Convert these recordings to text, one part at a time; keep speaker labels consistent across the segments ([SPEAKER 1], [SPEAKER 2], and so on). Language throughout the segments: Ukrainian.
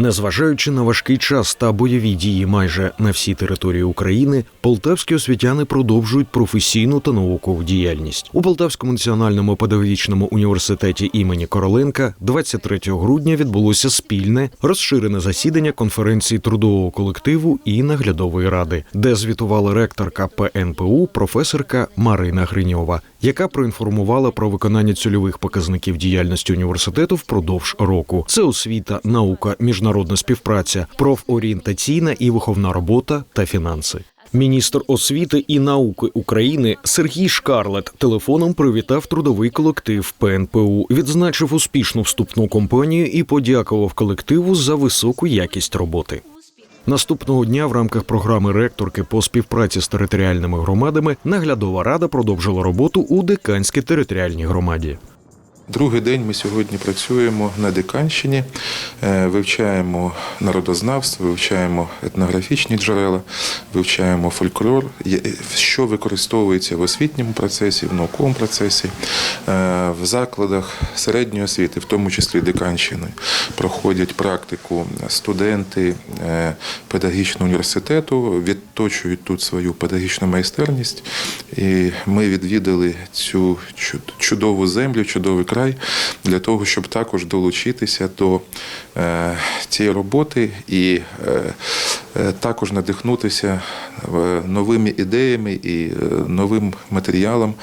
[SPEAKER 1] Незважаючи на важкий час та бойові дії майже на всій території України, полтавські освітяни продовжують професійну та наукову діяльність. У Полтавському національному педагогічному університеті імені Короленка 23 грудня відбулося спільне розширене засідання конференції трудового колективу і наглядової ради, де звітувала ректорка ПНПУ професорка Марина Гриньова, яка проінформувала про виконання цільових показників діяльності університету впродовж року. Це освіта, наука, міжнародна співпраця, профорієнтаційна і виховна робота та фінанси. Міністр освіти і науки України Сергій Шкарлет телефоном привітав трудовий колектив ПНПУ, відзначив успішну вступну кампанію і подякував колективу за високу якість роботи. Наступного дня в рамках програми ректорки по співпраці з територіальними громадами наглядова рада продовжила роботу у Деканській територіальній громаді.
[SPEAKER 2] Другий день ми сьогодні працюємо на Диканщині, е, вивчаємо народознавство, вивчаємо етнографічні джерела, вивчаємо фольклор, що використовується в освітньому процесі, в науковому процесі, е, в закладах середньої освіти, в тому числі Диканщини, проходять практику студенти е, педагогічного університету, відточують тут свою педагогічну майстерність. І ми відвідали цю чудову землю, чудовий край для того, щоб також долучитися до е, цієї роботи і е, е, також надихнутися новими ідеями і новим матеріалом,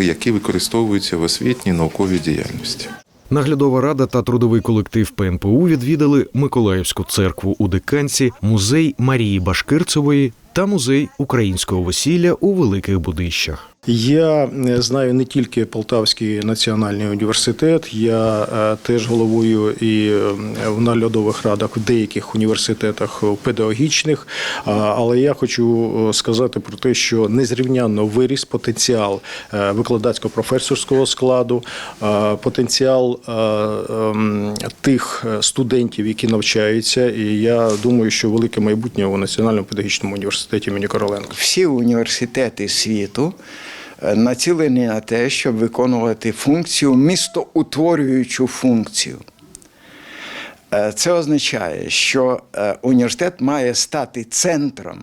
[SPEAKER 2] які використовуються в освітній науковій діяльності.
[SPEAKER 1] Наглядова рада та трудовий колектив ПНПУ відвідали Миколаївську церкву у Диканці, музей Марії Башкирцевої та музей українського весілля у Великих Будищах.
[SPEAKER 3] Я е, знаю не тільки Полтавський національний університет, я е, теж головую і е, в наглядових радах в деяких університетах педагогічних. Але я хочу сказати про те, що незрівнянно виріс потенціал викладацько-професорського складу, потенціал ем, тих студентів, які навчаються. І я думаю, що велике майбутнє у Національному педагогічному університеті імені Короленка.
[SPEAKER 4] всі університети світу націлені на те, щоб виконувати функцію, містоутворюючу функцію. Е, Це означає, що е, університет має стати центром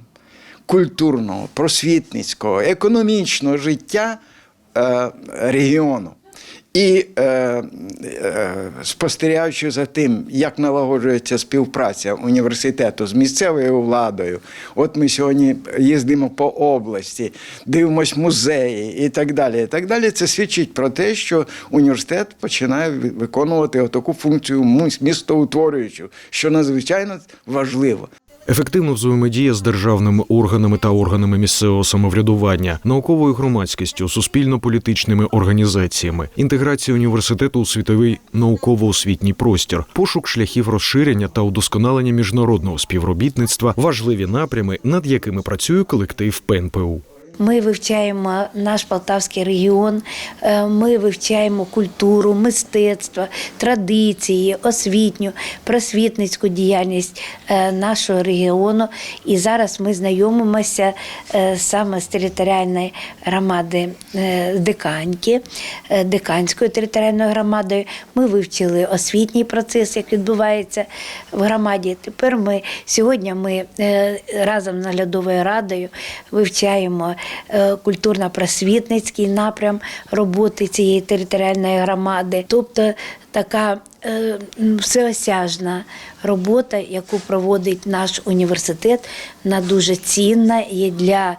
[SPEAKER 4] культурного, просвітницького, економічного життя е, регіону. І е, е, спостерігаючи за тим, як налагоджується співпраця університету з місцевою владою, от ми сьогодні їздимо по області, дивимось музеї і так далі. І так далі. Це свідчить про те, що університет починає виконувати таку функцію міс- містоутворюючу, що надзвичайно важливо.
[SPEAKER 1] Ефективна взаємодія з державними органами та органами місцевого самоврядування, науковою громадськістю, суспільно-політичними організаціями, інтеграція університету у світовий науково-освітній простір, пошук шляхів розширення та удосконалення міжнародного співробітництва важливі напрями, над якими працює колектив ПНПУ.
[SPEAKER 5] Ми вивчаємо наш Полтавський регіон, е, ми вивчаємо культуру, мистецтво, традиції, освітню, просвітницьку діяльність е, нашого регіону. І зараз ми знайомимося е, саме з територіальної громади Диканьки, Диканською територіальною громадою. Ми вивчили освітній процес, як відбувається в громаді. Тепер ми сьогодні ми разом з наглядовою радою вивчаємо культурно-просвітницький напрям роботи цієї територіальної громади. Тобто така е, всеосяжна робота, яку проводить наш університет, вона дуже цінна і для е,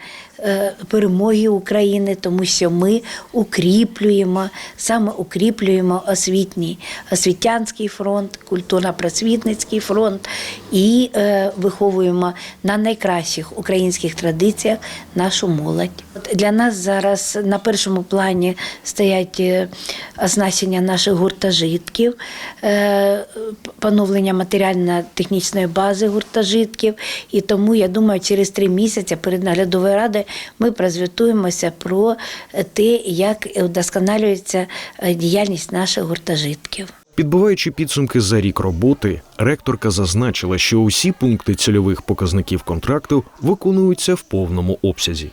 [SPEAKER 5] перемоги України, тому що ми укріплюємо, саме укріплюємо освітній освітянський фронт, культурно-просвітницький фронт і е, виховуємо на найкращих українських традиціях нашу молодь. Для нас зараз на першому плані стоять е, оснащення наших гуртожитків, е, поновлення матеріально-технічної бази гуртожитків. І тому я думаю, через три місяці перед наглядовою радою ми прозвітуємося про те, як вдосконалюється е, діяльність наших гуртожитків.
[SPEAKER 1] Підбиваючи підсумки за рік роботи, ректорка зазначила, що усі пункти цільових показників контракту виконуються в повному обсязі.